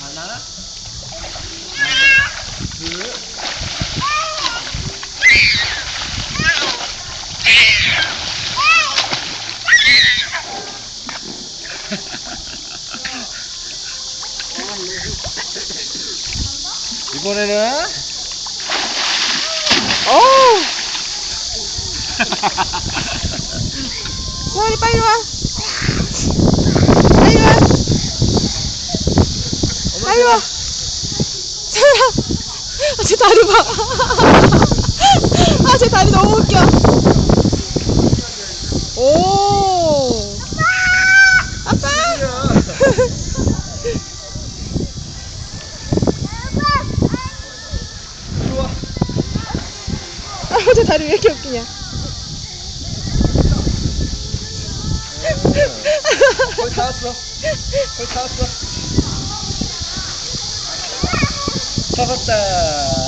花く溺れるおお終わりぱいは 빨리 와. 서원아. 아, 제 다리 봐. 아, 제 다리 너무 웃겨. 오. 아빠. 좋아. 아, 제 다리 왜 이렇게 웃기냐. 거의 다 왔어. 거의 다 왔어. toda esta